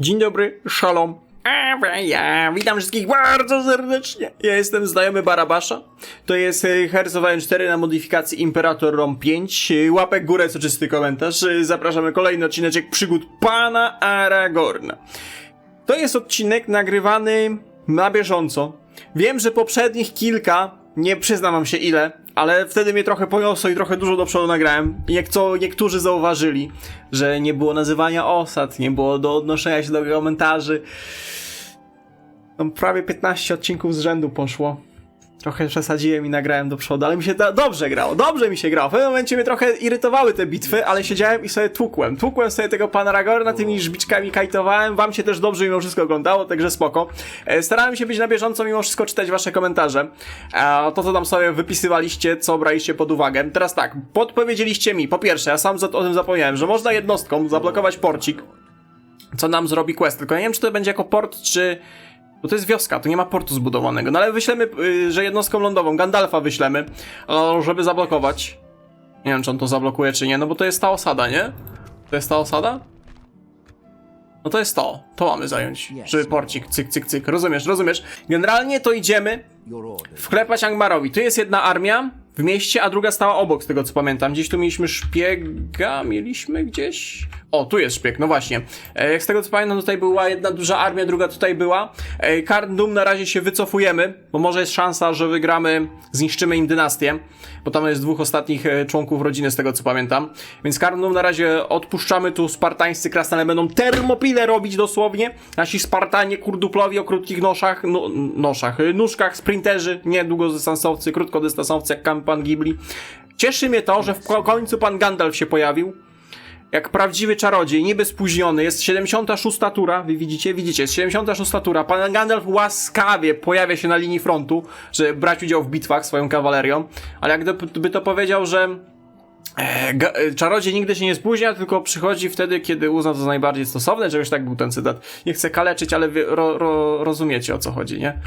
Dzień dobry, szalom. Ja witam wszystkich bardzo serdecznie. Ja jestem znajomy Barabasza. To jest e, Iron 4 na modyfikacji Imperator Rom 5. E, Łapek górę, co czysty komentarz. Zapraszamy kolejny odcineczek przygód pana Aragorna. To jest odcinek nagrywany na bieżąco. Wiem, że poprzednich kilka, nie przyznam wam się ile, ale wtedy mnie trochę poniosło i trochę dużo do przodu nagrałem. Jak co niektórzy zauważyli, że nie było nazywania osad, nie było do odnoszenia się do komentarzy. No, prawie 15 odcinków z rzędu poszło. Trochę przesadziłem i nagrałem do przodu, ale mi się dobrze grało, dobrze mi się grało. W pewnym momencie mnie trochę irytowały te bitwy, ale siedziałem i sobie tłukłem. Tłukłem sobie tego pana Ragorna, tymi żbiczkami kajtowałem. Wam się też dobrze mimo wszystko oglądało, także spoko. E, starałem się być na bieżąco, mimo wszystko czytać wasze komentarze. E, to, co tam sobie wypisywaliście, co braliście pod uwagę. Teraz tak, podpowiedzieliście mi, po pierwsze, ja sam o tym zapomniałem, że można jednostką zablokować porcik, co nam zrobi quest. Tylko ja nie wiem, czy to będzie jako port, czy... Bo to jest wioska, to nie ma portu zbudowanego. No ale wyślemy, y, że jednostką lądową, Gandalfa wyślemy, żeby zablokować. Nie wiem, czy on to zablokuje, czy nie, no bo to jest ta osada, nie? To jest ta osada? No to jest to. To mamy zająć. Żeby porcik, cyk, cyk, cyk. Rozumiesz, rozumiesz? Generalnie to idziemy wklepać Angmarowi. Tu jest jedna armia w mieście, a druga stała obok, z tego co pamiętam. Gdzieś tu mieliśmy szpiega, mieliśmy gdzieś? O, tu jest szpieg, no właśnie. E, z tego co pamiętam, tutaj była jedna duża armia, druga tutaj była. E, Karn Dum na razie się wycofujemy, bo może jest szansa, że wygramy, zniszczymy im dynastię, bo tam jest dwóch ostatnich e, członków rodziny, z tego co pamiętam. Więc Karn Dum na razie odpuszczamy, tu spartańscy krasnale będą termopile robić dosłownie. Nasi Spartanie, kurduplowi o krótkich noszach, no, noszach, y, nóżkach, sprinterzy, nie długodystansowcy, krótkodystansowcy jak kam- pan Ghibli. Cieszy mnie to, że w ko- końcu pan Gandalf się pojawił. Jak prawdziwy czarodziej, niby spóźniony, jest 76 tura, wy widzicie, widzicie, jest 76 tura, pan Gandalf łaskawie pojawia się na linii frontu, żeby brać udział w bitwach swoją kawalerią, ale jak gdyby to powiedział, że E, e, czarodziej nigdy się nie spóźnia, tylko przychodzi wtedy, kiedy uzna to za najbardziej stosowne, czegoś tak był ten cytat. Nie chcę kaleczyć, ale wy ro, ro, rozumiecie o co chodzi, nie?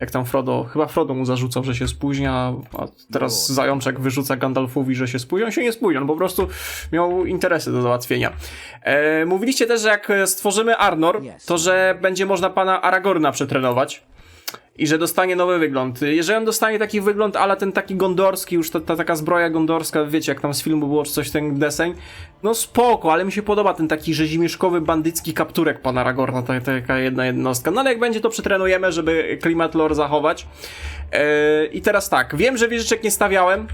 Jak tam Frodo, chyba Frodo mu zarzucał, że się spóźnia, a teraz Zajączek wyrzuca Gandalfowi, że się spóźnia. On się nie spóźnia, on po prostu miał interesy do załatwienia. E, mówiliście też, że jak stworzymy Arnor, to że będzie można pana Aragorna przetrenować i że dostanie nowy wygląd. Jeżeli on dostanie taki wygląd, ale ten taki gondorski, już ta, ta taka zbroja gondorska, wiecie, jak tam z filmu było, czy coś ten deseń, no spoko, ale mi się podoba ten taki rzezimieszkowy, bandycki kapturek pana Ragorna, ta, taka jedna jednostka. No ale jak będzie, to przetrenujemy, żeby klimat lore zachować. Yy, I teraz tak, wiem, że wieżyczek nie stawiałem,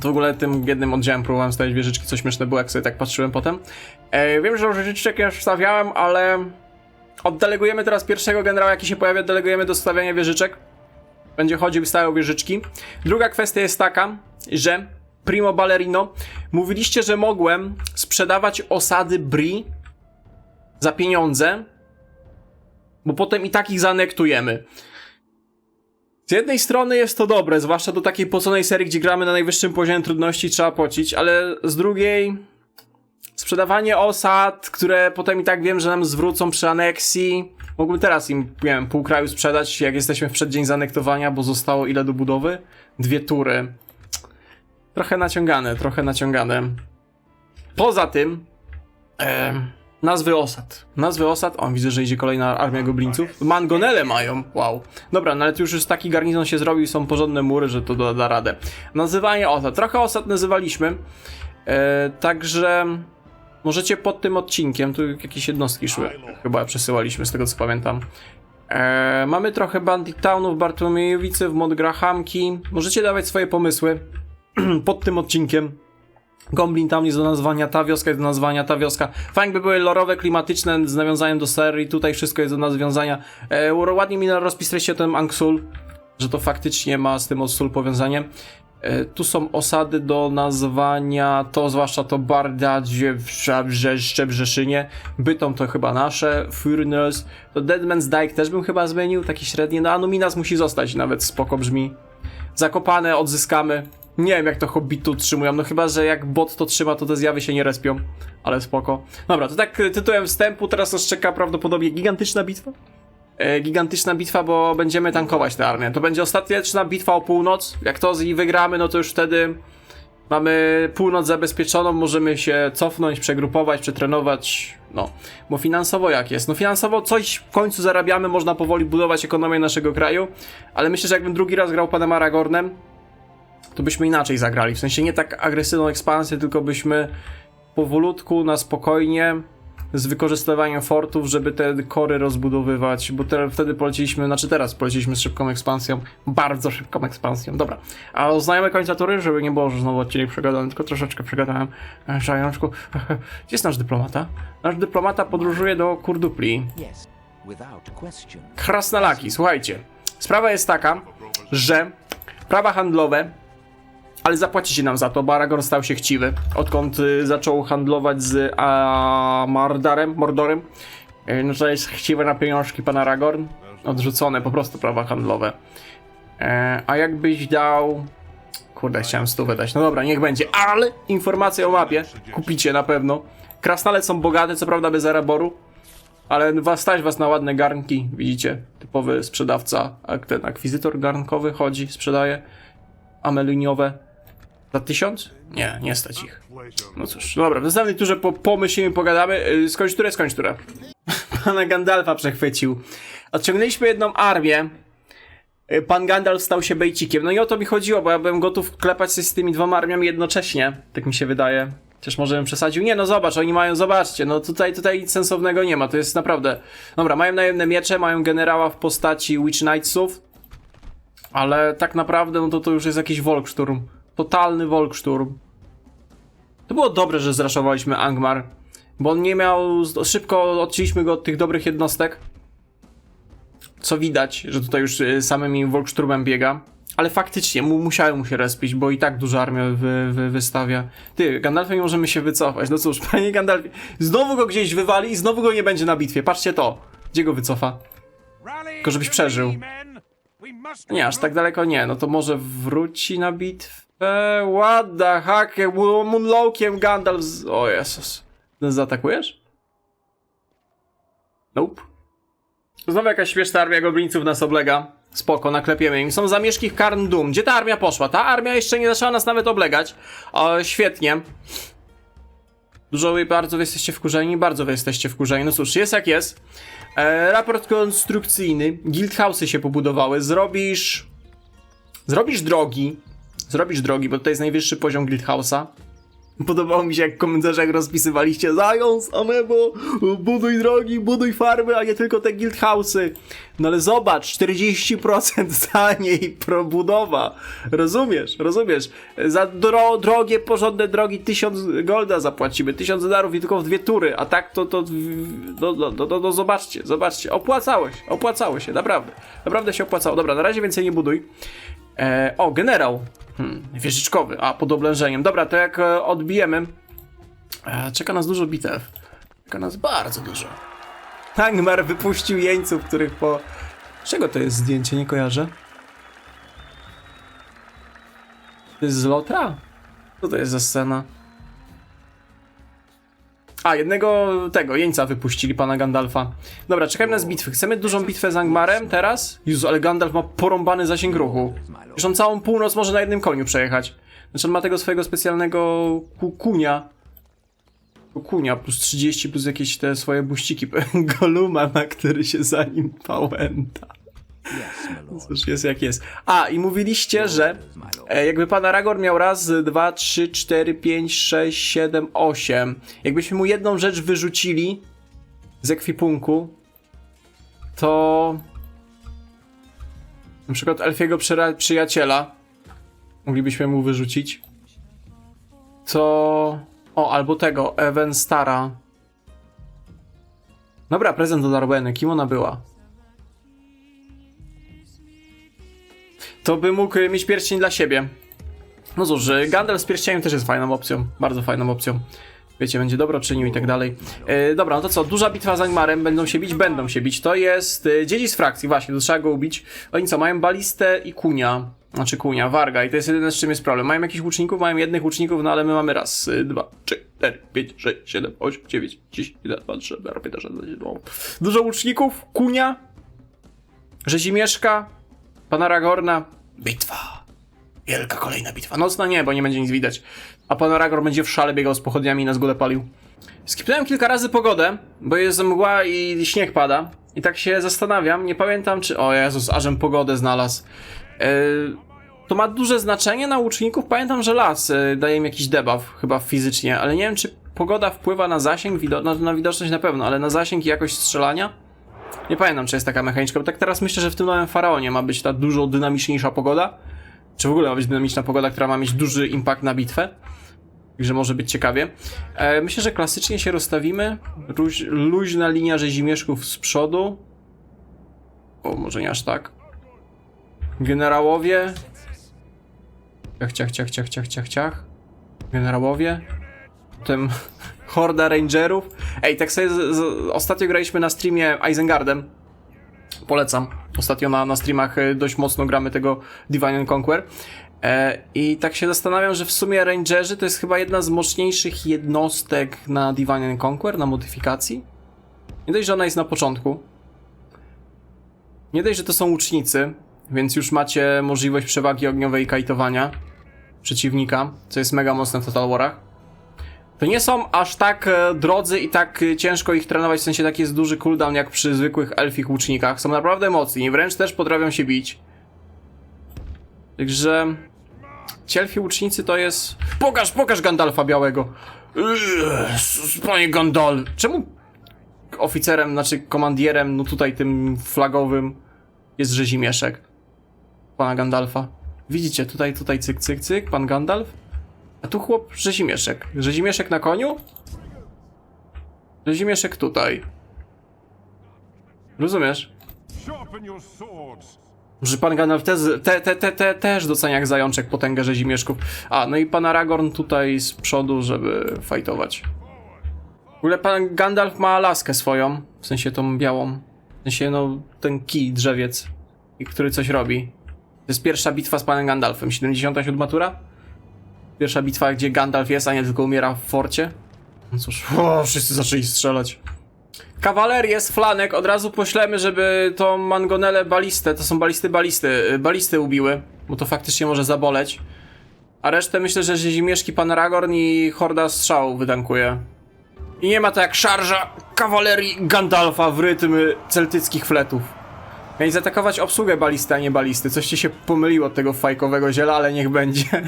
to w ogóle tym jednym oddziałem próbowałem stawiać wieżyczki, co śmieszne było, jak sobie tak patrzyłem potem. E, wiem, że wieżyczek już stawiałem, ale oddelegujemy teraz pierwszego generała, jaki się pojawia, delegujemy do stawiania wieżyczek. Będzie chodził i stawiał wieżyczki. Druga kwestia jest taka, że Primo Ballerino, mówiliście, że mogłem sprzedawać osady Bri za pieniądze, bo potem i tak ich zanektujemy. Z jednej strony jest to dobre, zwłaszcza do takiej poconej serii, gdzie gramy na najwyższym poziomie trudności, trzeba pocić, ale z drugiej sprzedawanie osad, które potem i tak wiem, że nam zwrócą przy aneksji. Mógłbym teraz im, nie wiem, pół kraju sprzedać, jak jesteśmy w przeddzień zanektowania, bo zostało ile do budowy? Dwie tury. Trochę naciągane, trochę naciągane. Poza tym, em, nazwy osad. Nazwy osad, o widzę, że idzie kolejna armia goblińców. Mangonele mają, wow. Dobra, no ale tu już jest taki garnizon się zrobił, są porządne mury, że to da, da radę. Nazywanie osad. Trochę osad nazywaliśmy. E, także możecie pod tym odcinkiem, tu jakieś jednostki szły, chyba przesyłaliśmy z tego co pamiętam. E, mamy trochę Bandit Townów, Bartłomiejowice, w Modgrahamki. Możecie dawać swoje pomysły pod tym odcinkiem. Goblin Town jest do nazwania, ta wioska jest do nazwania, ta wioska. Fajnie by były lorowe, klimatyczne, z nawiązaniem do serii, tutaj wszystko jest do nazwiązania. E, ładnie mi rozpisaliście tym Angsul, że to faktycznie ma z tym Ossul powiązanie. E, Tu są osady do nazwania, to zwłaszcza to Barda, Szczebrzeszynie, Bytom to chyba nasze, Furnels, to Deadman's Dyke też bym chyba zmienił, taki średni, no Anuminas musi zostać, nawet spoko brzmi. Zakopane odzyskamy, nie wiem jak to Hobbitu trzymują, no chyba, że jak bot to trzyma, to te zjawy się nie respią, ale spoko. Dobra, to tak tytułem wstępu, teraz nas czeka prawdopodobnie gigantyczna bitwa gigantyczna bitwa, bo będziemy tankować tę armię. To będzie ostateczna bitwa o północ. Jak to z niej wygramy, no to już wtedy Mamy północ zabezpieczoną, możemy się cofnąć, przegrupować, przetrenować. No, bo finansowo jak jest? No finansowo coś w końcu zarabiamy, można powoli budować ekonomię naszego kraju, ale myślę, że jakbym drugi raz grał panem Aragornem, to byśmy inaczej zagrali. W sensie nie tak agresywną ekspansję, tylko byśmy powolutku, na spokojnie, z wykorzystywaniem fortów, żeby te kory rozbudowywać, bo te, wtedy poleciliśmy, znaczy teraz poleciliśmy z szybką ekspansją, bardzo szybką ekspansją, dobra. A oznajmy końca tury, żeby nie było, że znowu odcinek przegadany, tylko troszeczkę przegadałem. E, Zajączku, gdzie jest nasz dyplomata? Nasz dyplomata podróżuje do Kurdupli. Krasnalaki, słuchajcie. Sprawa jest taka, że prawa handlowe, ale zapłacicie nam za to, bo Aragorn stał się chciwy, odkąd y, zaczął handlować z a, Mordarem, Mordorem. Y, no to jest chciwe na pieniążki pan Aragorn. Odrzucone po prostu prawa handlowe. E, a jakbyś dał... Kurde, chciałem stówę dać. No dobra, niech będzie. Ale informacje o mapie kupicie na pewno. Krasnale są bogate, co prawda bez Araboru. Ale was stać was na ładne garnki, widzicie? Typowy sprzedawca, ten akwizytor garnkowy chodzi, sprzedaje ameliniowe. Za tysiąc? Nie, nie stać ich. No cóż, dobra, w następnej turze po, pomyślimy, pogadamy. Yy, Skończ turę, skończ turę. Pana Gandalfa przechwycił. Odciągnęliśmy jedną armię. Yy, Pan Gandalf stał się bejcikiem. No i o to mi chodziło, bo ja byłem gotów klepać się z tymi dwoma armiami jednocześnie. Tak mi się wydaje. Chociaż może bym przesadził. Nie, no zobacz, oni mają, zobaczcie, no tutaj, tutaj nic sensownego nie ma, to jest naprawdę... Dobra, mają najemne miecze, mają generała w postaci Witch Knightsów, ale tak naprawdę, no to to już jest jakiś Volksturm. Totalny Volksturm. To było dobre, że zraszowaliśmy Angmar, bo on nie miał... Szybko odcięliśmy go od tych dobrych jednostek. Co widać, że tutaj już y, samym Volksturmem biega. Ale faktycznie mu, musiałem mu się respić, bo i tak duża armia wy, wy, wystawia. Ty, Gandalfie nie możemy się wycofać. No cóż, panie Gandalfie, znowu go gdzieś wywali i znowu go nie będzie na bitwie. Patrzcie to. Gdzie go wycofa? Tylko żebyś przeżył. Nie, aż tak daleko nie. No to może wróci na bitwę. What the heck? Moonlockiem Gandalf z... O Jezus. Zaatakujesz? Nope. Znowu jakaś śmieszna armia goblińców nas oblega. Spoko, naklepiemy im. Są zamieszki Karn Dum. Gdzie ta armia poszła? Ta armia jeszcze nie zaczęła nas nawet oblegać. O, świetnie. Dużo wy bardzo wy jesteście wkurzeni, bardzo wy jesteście wkurzeni. No cóż, jest jak jest. E, raport konstrukcyjny. Guildhouse'y się pobudowały. Zrobisz... Zrobisz drogi. Zrobisz drogi, bo to jest najwyższy poziom Guildhouse'a. Podobało mi się, jak w komentarzach rozpisywaliście Zając, Amebo, buduj drogi, buduj farmy, a nie tylko te guildhouse'y. No ale zobacz, 40% taniej probudowa. Rozumiesz, rozumiesz. Za dro drogie, porządne drogi 1000 golda zapłacimy, 1000 dolarów i tylko w dwie tury, a tak to, to, no, no, no, no, no zobaczcie, zobaczcie. Opłacało się, opłacało się, naprawdę. Naprawdę się opłacało. Dobra, na razie więcej nie buduj. E, o, generał. Hmm, wieżyczkowy, a pod oblężeniem. Dobra, to jak e, odbijemy. E, czeka nas dużo bitew. Czeka nas bardzo dużo. Angmar wypuścił jeńców, których po. Czego to jest zdjęcie? Nie kojarzę. To jest z Lotra? Co to jest za scena? A, jednego tego, jeńca wypuścili, pana Gandalfa. Dobra, czekajmy na bitwy. Chcemy dużą bitwę z Angmarem teraz? Jezu, ale Gandalf ma porąbany zasięg ruchu. Już on całą północ może na jednym koniu przejechać. Znaczy on ma tego swojego specjalnego ku kunia. Kunia plus 30 plus jakieś te swoje buściki. Goluma ma, który się za nim pałęta. Cóż, jest jak jest. A, i mówiliście, że e, jakby pan Aragorn miał raz, dwa, trzy, cztery, pięć, sześć, siedem, osiem. Jakbyśmy mu jedną rzecz wyrzucili z ekwipunku, to na przykład elfiego przyjaciela moglibyśmy mu wyrzucić. To... O, albo tego, Ewen Stara. Dobra, prezent od Arweny. Kim ona była? To by mógł mieć pierścień dla siebie. No cóż, że Gandalf z pierścieniem też jest fajną opcją, bardzo fajną opcją. Wiecie, będzie dobro czynił i tak dalej. E, dobra, no to co, duża bitwa z Angmarem, będą się bić? Będą się bić. To jest e, dzieci z frakcji, właśnie, to trzeba go ubić. Oni co, mają balistę i kunia. Znaczy kunia, warga i to jest jedyne z czym jest problem. Mają jakichś łuczników, mają jednych łuczników, no ale my mamy raz, y, dwa, trzy, cztery, pięć, sześć, siedem, osiem, dziewięć, dziesięć, jeden, dwa, trzy, cztery, pięć, sześć, siedem. Dużo łuczników, kunia, rzezimieszka, pana Ragorna, bitwa. Wielka kolejna bitwa. Nocna nie, bo nie będzie nic widać. A pan Aragorn będzie w szale biegał z pochodniami i na zgódę palił. Skipnąłem kilka razy pogodę, bo jest mgła i śnieg pada. I tak się zastanawiam, nie pamiętam czy... O Jezus, ażem pogodę znalazł. Yy, to ma duże znaczenie na łuczników. Pamiętam, że las yy, daje im jakiś debuff, chyba fizycznie, ale nie wiem czy pogoda wpływa na zasięg, wido na, na widoczność na pewno, ale na zasięg i jakość strzelania? Nie pamiętam, czy jest taka mechaniczka, bo tak teraz myślę, że w tym nowym Faraonie ma być ta dużo dynamiczniejsza pogoda. Czy w ogóle ma być dynamiczna pogoda, która ma mieć duży impact na bitwę. Także może być ciekawie. E, myślę, że klasycznie się rozstawimy. Luź, luźna linia rzezimieszków z przodu. O, może nie aż tak. Generałowie. Ciach, ciach, ciach, ciach, ciach, ciach, ciach. Generałowie. Potem horda rangerów. Ej, tak sobie z, z, ostatnio graliśmy na streamie Isengardem. Polecam. Ostatnio na, na streamach e, dość mocno gramy tego Divine and Conquer. E, I tak się zastanawiam, że w sumie Rangerzy to jest chyba jedna z mocniejszych jednostek na Divine and Conquer, na modyfikacji. Nie dość, że ona jest na początku. Nie dość, że to są łucznicy, więc już macie możliwość przewagi ogniowej i kajtowania przeciwnika, co jest mega mocne w Total Warach. To nie są aż tak e, drodzy i tak e, ciężko ich trenować, w sensie taki jest duży cooldown jak przy zwykłych elfich łucznikach. Są naprawdę mocni i wręcz też potrafią się bić. Także... Ci elfi łucznicy to jest... Pokaż, pokaż Gandalfa białego! Jezus, Panie Gandalf! Czemu oficerem, znaczy komandierem, no tutaj tym flagowym jest rzezimieszek? Pana Gandalfa. Widzicie, tutaj, tutaj cyk, cyk, cyk, pan Gandalf. A tu chłop rzezimieszek. Rzezimieszek na koniu? Rzezimieszek tutaj. Rozumiesz? Że pan Gandalf te, te, te, te, te, też docenia jak zajączek potęgę rzezimieszków. A, no i pan Aragorn tutaj z przodu, żeby fajtować. W ogóle pan Gandalf ma laskę swoją, w sensie tą białą. W sensie, no, ten kij, drzewiec, który coś robi. To jest pierwsza bitwa z panem Gandalfem, 77 tura? Pierwsza bitwa, gdzie Gandalf jest, a nie tylko umiera w forcie. No cóż, o, wszyscy zaczęli strzelać. Kawalerię z flanek od razu poślemy, żeby tą mangonelę balistę, to są balisty balisty, y, balisty ubiły, bo to faktycznie może zaboleć. A resztę myślę, że zimieszki pan Aragorn i horda strzałów wydankuje. I nie ma to jak szarża kawalerii Gandalfa w rytm celtyckich fletów. Mieli zaatakować obsługę balisty, a nie balisty. Coś ci się pomyliło od tego fajkowego ziela, ale niech będzie.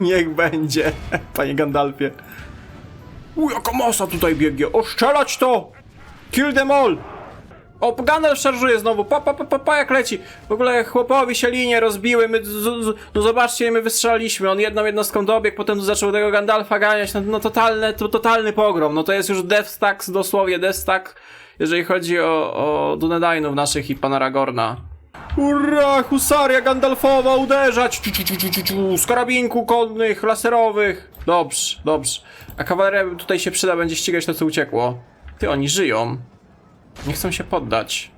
niech będzie, panie Gandalfie. U, jaka masa tutaj biegnie. Oszczelać to! Kill them all! O, Gandalf szarżuje znowu. Pa, pa, pa, pa, pa, jak leci. W ogóle chłopowi się linie rozbiły. My, z, z, no zobaczcie, my wystrzelaliśmy. On jedną jednostką dobiegł, potem zaczął tego Gandalfa ganiać. No, no totalne, to, totalny pogrom. No to jest już Death Stacks, dosłownie Death Stack, jeżeli chodzi o, o Dunedainów naszych i pana Ragorna. Ura, husaria Gandalfowa, uderzać! Ciu, ciu, ciu, ciu, ciu, z karabinku konnych, laserowych. Dobrze, dobrze. A kawaleria tutaj się przyda, będzie ścigać to, co uciekło. Ty, oni żyją. Nie chcą się poddać.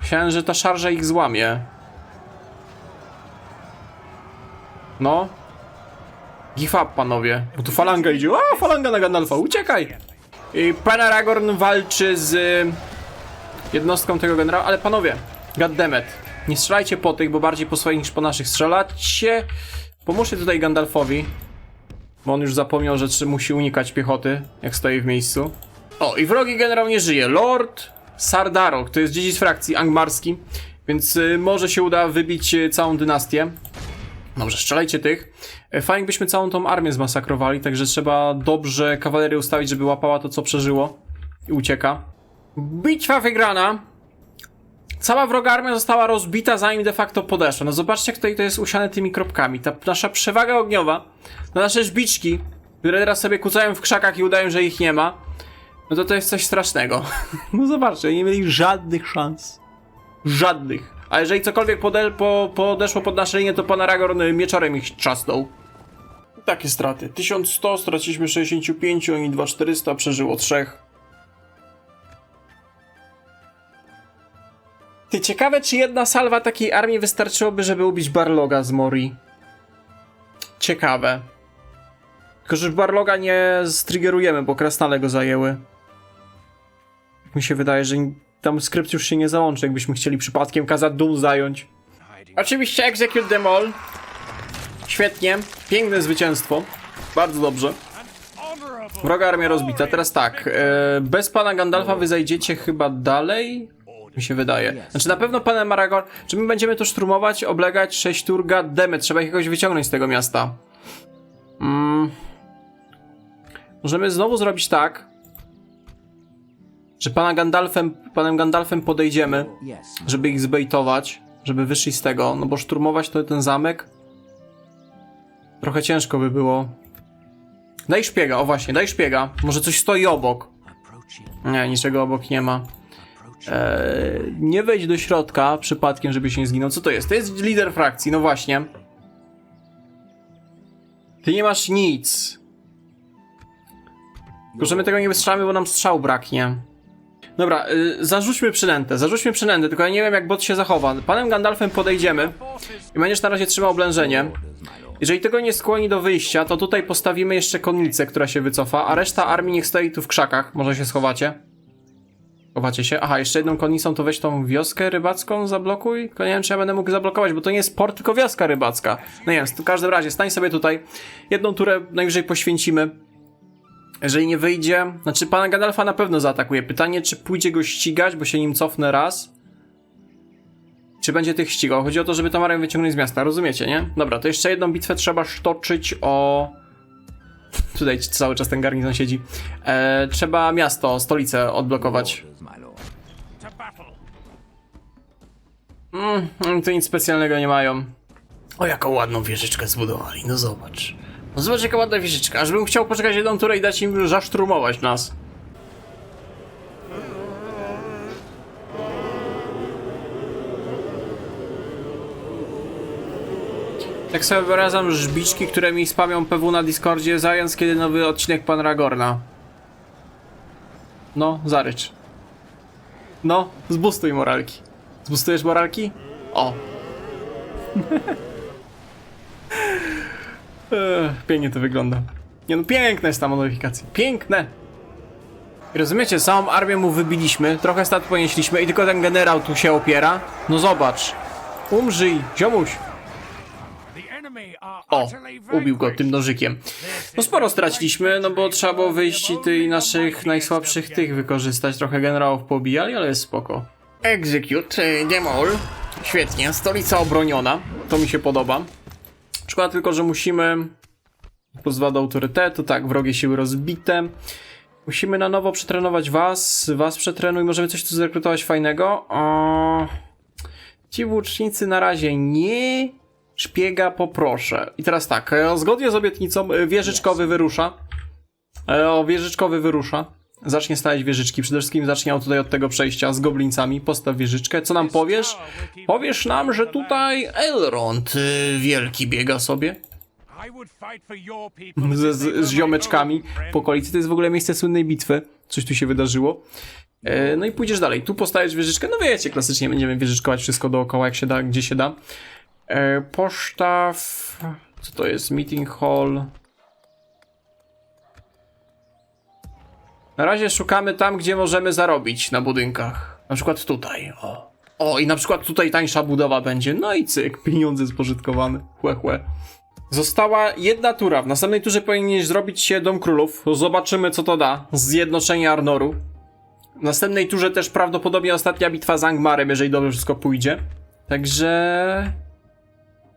Myślałem, że ta szarża ich złamie. No. Give up, panowie. Bo tu falanga idzie. A, falanga na Gandalfa, uciekaj! I pan Aragorn walczy z y, jednostką tego generała, ale panowie, goddammit. Nie strzelajcie po tych, bo bardziej po swoich niż po naszych. Strzelacie. Pomóżcie tutaj Gandalfowi. Bo on już zapomniał, że musi unikać piechoty, jak stoi w miejscu. O, i wrogi generał nie żyje. Lord Sardarok, to jest dziedzic frakcji angmarski, więc y, może się uda wybić y, całą dynastię. Dobrze, strzelajcie tych. E, Fajnie byśmy całą tą armię zmasakrowali, także trzeba dobrze kawalerię ustawić, żeby łapała to, co przeżyło i ucieka. Bitwa wygrana. Cała wroga armia została rozbita, zanim de facto podeszła. No zobaczcie, jak tutaj to jest usiane tymi kropkami. Ta nasza przewaga ogniowa, na nasze żbiczki, które teraz sobie kucają w krzakach i udają, że ich nie ma, no to to jest coś strasznego. No zobaczcie, nie mieli żadnych szans. Żadnych. A jeżeli cokolwiek pode, po, podeszło pod nasze linie, to pan Aragorn y, mieczorem ich trzasnął. Takie straty. 1100, straciliśmy 65, oni 2400, przeżyło 3. Ty, ciekawe czy jedna salwa takiej armii wystarczyłoby, żeby ubić Barloga z Mori. Ciekawe. Tylko, że Barloga nie striggerujemy, bo krasnale go zajęły. Mi się wydaje, że tam skrypt już się nie załączy, jakbyśmy chcieli przypadkiem kazać Dum zająć. Oczywiście execute them all. Świetnie, piękne zwycięstwo. Bardzo dobrze. Wroga armia rozbita. Teraz tak, e, bez pana Gandalfa wy zajdziecie chyba dalej? Mi się wydaje. Znaczy na pewno panem Aragorn. Czy my będziemy to szturmować, oblegać 6 tur? Goddammit, trzeba ich jakoś wyciągnąć z tego miasta. Mm. Możemy znowu zrobić tak, że pana Gandalfem, panem Gandalfem podejdziemy, żeby ich zbejtować, żeby wyszli z tego, no bo szturmować to ten zamek trochę ciężko by było. Daj szpiega, o właśnie, daj szpiega. Może coś stoi obok. Nie, niczego obok nie ma. Eee, nie wejdź do środka przypadkiem, żeby się nie zginął. Co to jest? To jest lider frakcji, no właśnie. Ty nie masz nic. Tylko, że my tego nie wystrzelamy, bo nam strzał braknie. Dobra, y, zarzućmy przynętę, zarzućmy przynętę, tylko ja nie wiem jak bot się zachowa. Panem Gandalfem podejdziemy i będziesz na razie trzymał oblężenie. Jeżeli tego nie skłoni do wyjścia, to tutaj postawimy jeszcze konnicę, która się wycofa, a reszta armii niech stoi tu w krzakach. Może się schowacie? Chowacie się? Aha, jeszcze jedną konnicą to weź tą wioskę rybacką zablokuj. Tylko nie wiem, czy ja będę mógł zablokować, bo to nie jest port, tylko wioska rybacka. No nie wiem, w każdym razie stań sobie tutaj. Jedną turę najwyżej poświęcimy. Jeżeli nie wyjdzie, znaczy pana Gandalfa na pewno zaatakuje. Pytanie, czy pójdzie go ścigać, bo się nim cofnę raz. Czy będzie tych ścigał? Chodzi o to, żeby armię wyciągnąć z miasta, rozumiecie, nie? Dobra, to jeszcze jedną bitwę trzeba sztoczyć o... Tutaj cały czas ten garnizon siedzi. E, trzeba miasto, stolicę odblokować. Mm, to nic specjalnego nie mają. O, jaką ładną wieżyczkę zbudowali, no zobacz. No zobacz, jaka ładna wieżyczka. Aż bym chciał poczekać jedną turę i dać im zaszturmować nas. Tak sobie wyobrażam żbiczki, które mi spamią PW na Discordzie, zając kiedy nowy odcinek Pan Ragorna. No, zarycz. No, zbustuj moralki. Zbustujesz moralki? O. Pięknie to wygląda. Nie no, piękna jest ta modyfikacja. Piękne! Rozumiecie, całą armię mu wybiliśmy, trochę stat ponieśliśmy i tylko ten generał tu się opiera. No zobacz. Umrzyj, ziomuś. O, ubił go tym nożykiem. No sporo straciliśmy, no bo trzeba było wyjść i naszych najsłabszych tych wykorzystać. Trochę generałów pobijali, ale jest spoko. Execute, demol. Świetnie, stolica obroniona. To mi się podoba. Szkoda tylko, że musimy... Pozwa do autorytetu, tak, wrogie siły rozbite. Musimy na nowo przetrenować was, was przetrenuj, możemy coś tu zrekrutować fajnego. O... Ci włócznicy na razie nie. Szpiega poproszę. I teraz tak, e, zgodnie z obietnicą e, wieżyczkowy wyrusza. E, O, wieżyczkowy wyrusza. Zacznie stawiać wieżyczki. Przede wszystkim zacznie tutaj od tego przejścia z goblińcami. Postaw wieżyczkę. Co nam powiesz? Powiesz nam, że tutaj Elrond y, wielki biega sobie. Z, z, z ziomeczkami po okolicy. To jest w ogóle miejsce słynnej bitwy. Coś tu się wydarzyło. E, No i pójdziesz dalej. Tu postawisz wieżyczkę. No wiecie, klasycznie będziemy wieżyczkować wszystko dookoła, jak się da, gdzie się da. E, Posztaw... Co to jest? Meeting hall. Na razie szukamy tam, gdzie możemy zarobić na budynkach. Na przykład tutaj. O. O, i na przykład tutaj tańsza budowa będzie. No i cyk, pieniądze spożytkowane. Chłe, chłe. Została jedna tura. W następnej turze powinieneś zrobić się Dom Królów. Zobaczymy, co to da. Zjednoczenie Arnoru. W następnej turze też prawdopodobnie ostatnia bitwa z Angmarem, jeżeli dobrze wszystko pójdzie. Także...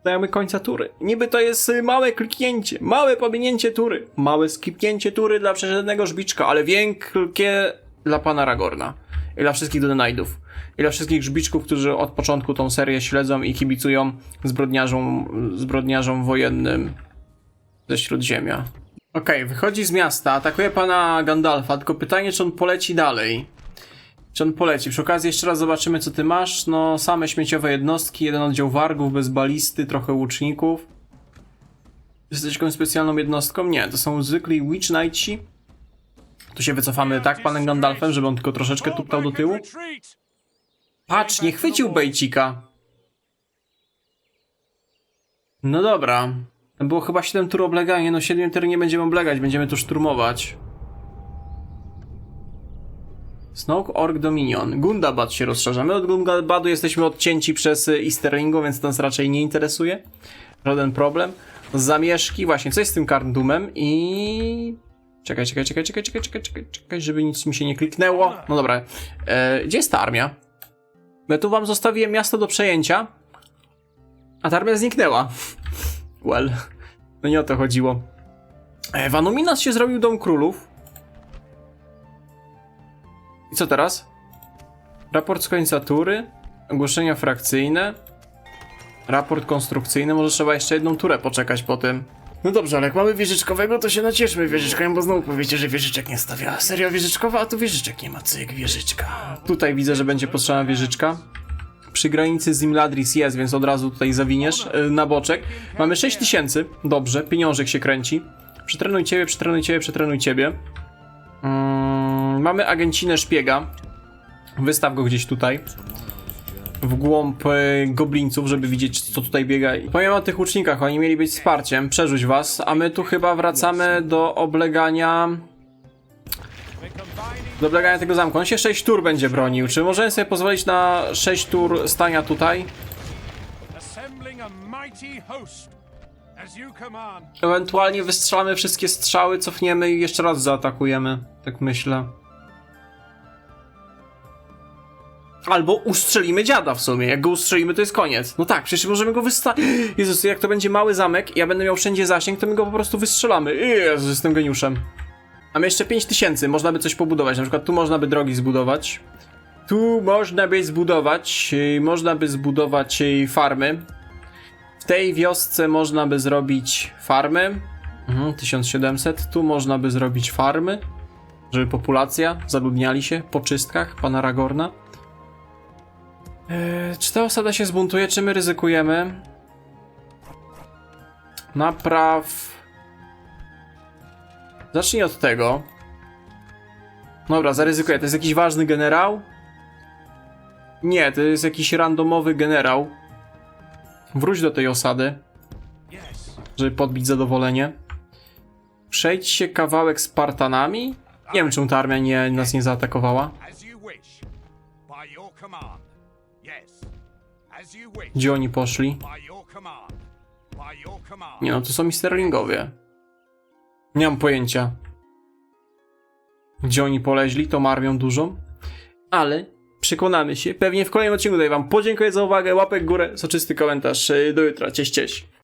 Dajemy końca tury. Niby to jest y, małe kliknięcie, małe pominięcie tury. Małe skipnięcie tury dla przeszednego żbiczka, ale wielkie dla pana Ragorna. I dla wszystkich Dunedainów. I dla wszystkich żbiczków, którzy od początku tą serię śledzą i kibicują zbrodniarzom, zbrodniarzom wojennym ze Śródziemia. Okej, wychodzi z miasta, atakuje pana Gandalfa, tylko pytanie, czy on poleci dalej. Czy on poleci? Przy okazji jeszcze raz zobaczymy, co ty masz. No, same śmieciowe jednostki, jeden oddział wargów, bez balisty, trochę łuczników. Jesteś jakąś specjalną jednostką? Nie, to są zwykli Witch Knightsi. Tu się wycofamy tak panem Gandalfem, żeby on tylko troszeczkę tuptał do tyłu. Patrz, nie chwycił bejcika. No dobra. Było chyba 7 tur oblegania, no 7 tur nie będziemy oblegać, będziemy tu szturmować. Snoke Orc Dominion. Gundabad się rozszerza. My od Gundabadu jesteśmy odcięci przez y, Easterlingu, więc nas raczej nie interesuje. Żaden problem. Zamieszki, właśnie, co jest z tym karndumem i... Czekaj, czekaj, czekaj, czekaj, czekaj, czekaj, czekaj, czekaj, żeby nic mi się nie kliknęło. No dobra, e, gdzie jest ta armia? Ja tu wam zostawiłem miasto do przejęcia, a ta armia zniknęła. Well, no nie o to chodziło. E, Vanuminas się zrobił Dom Królów. I co teraz? Raport z końca tury, ogłoszenia frakcyjne, raport konstrukcyjny, może trzeba jeszcze jedną turę poczekać po tym. No dobrze, ale jak mamy wieżyczkowego, to się nacieszmy wieżyczkiem, bo znowu powiecie, że wieżyczek nie stawia. Serio wieżyczkowa, a tu wieżyczek nie ma, cyk, wieżyczka. Tutaj widzę, że będzie potrzebna wieżyczka. Przy granicy z Imladris jest, więc od razu tutaj zawiniesz yy, na boczek. Mamy 6000, dobrze, pieniążek się kręci. Przetrenuj ciebie, przetrenuj ciebie, przetrenuj ciebie. Mm, mamy agencinę szpiega. Wystaw go gdzieś tutaj. W głąb e, goblińców, żeby widzieć, co tutaj biega. Powiem o tych łucznikach, oni mieli być wsparciem, przerzuć was, a my tu chyba wracamy do oblegania. Do oblegania tego zamku. On się 6 tur będzie bronił. Czy możemy sobie pozwolić na 6 tur stania tutaj? Ewentualnie wystrzelamy wszystkie strzały, cofniemy i jeszcze raz zaatakujemy. Tak myślę. Albo ustrzelimy dziada w sumie. Jak go ustrzelimy, to jest koniec. No tak, przecież możemy go wystawić. Jezus, jak to będzie mały zamek i ja będę miał wszędzie zasięg, to my go po prostu wystrzelamy. Jezus, jestem geniuszem. Mamy jeszcze 5000, można by coś pobudować. Na przykład tu można by drogi zbudować. Tu można by zbudować, yy, można by zbudować yy, farmy. W tej wiosce można by zrobić farmy. Mhm, 1700. Tu można by zrobić farmy, żeby populacja zaludniali się po czystkach pana Ragorna. Eee, czy ta osada się zbuntuje, czy my ryzykujemy? Napraw. Zacznij od tego. Dobra, zaryzykuję. To jest jakiś ważny generał? Nie, to jest jakiś randomowy generał. Wróć do tej osady, żeby podbić zadowolenie. Przejdź się kawałek Spartanami? Nie wiem, czemu ta armia nie, nas nie zaatakowała. Gdzie oni poszli? Nie no, to są mi Sterlingowie. Nie mam pojęcia. Gdzie oni poleźli, tą armią dużą. Ale przekonamy się. Pewnie w kolejnym odcinku daję wam podziękuję za uwagę, łapek w górę, soczysty komentarz. Do jutra. Cześć, cześć.